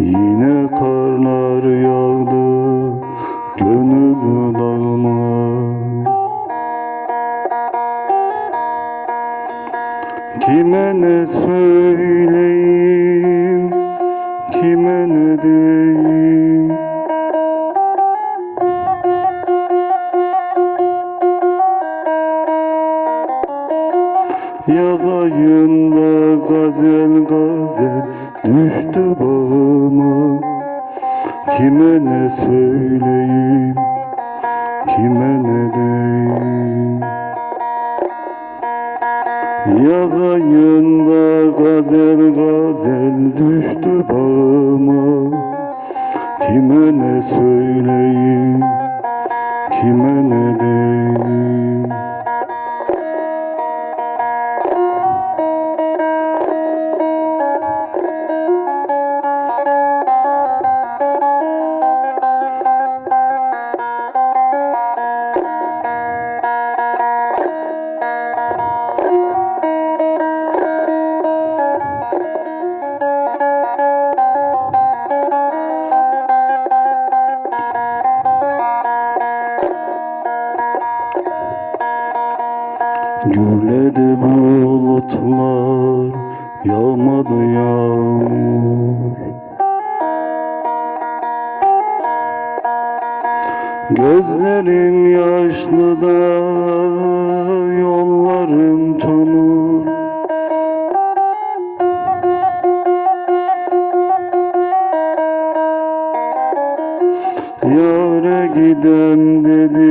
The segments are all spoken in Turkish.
Yine karlar yağdı gönül dağıma. Kime ne söyleyeyim, kime ne diyeyim? Yaz ayında gazel gazel düştü bağıma Kime ne söyleyeyim, kime ne diyeyim? Yaz ayında gazel gazel düştü bağıma. Kime ne söyleyeyim, kime ne diyeyim Gürledi bulutlar, yağmadı yağmur. Gözlerim yaşlı da yollarım çamur Yâre gidem dedim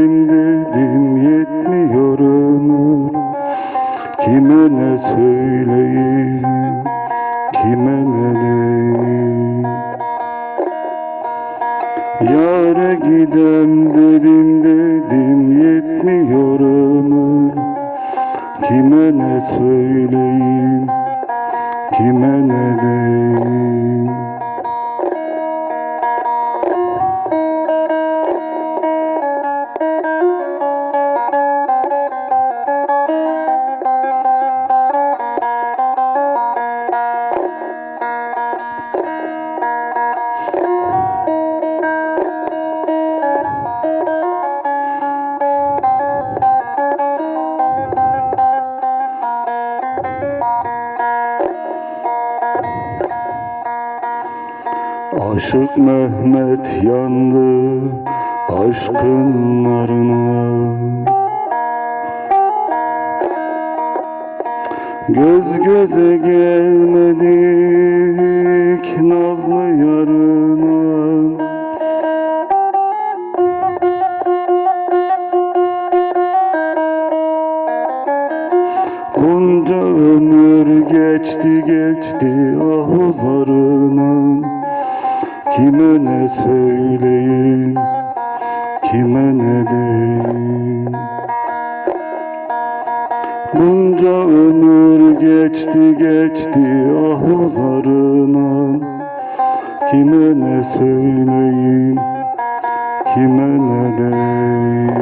ne söyleyeyim kime ne diyeyim? Yâre gidem dedim dedim yetmiyor ömür Kime ne söyleyeyim kime ne diyeyim Aşık Mehmet yandı aşkın narına Göz göze gelmedik nazlı yarına. Bunca ömür geçti geçti ah uzarına Kime ne söyleyeyim, kime ne diyeyim? Bunca ömür geçti geçti ah uzarına Kime ne söyleyeyim, kime ne diyeyim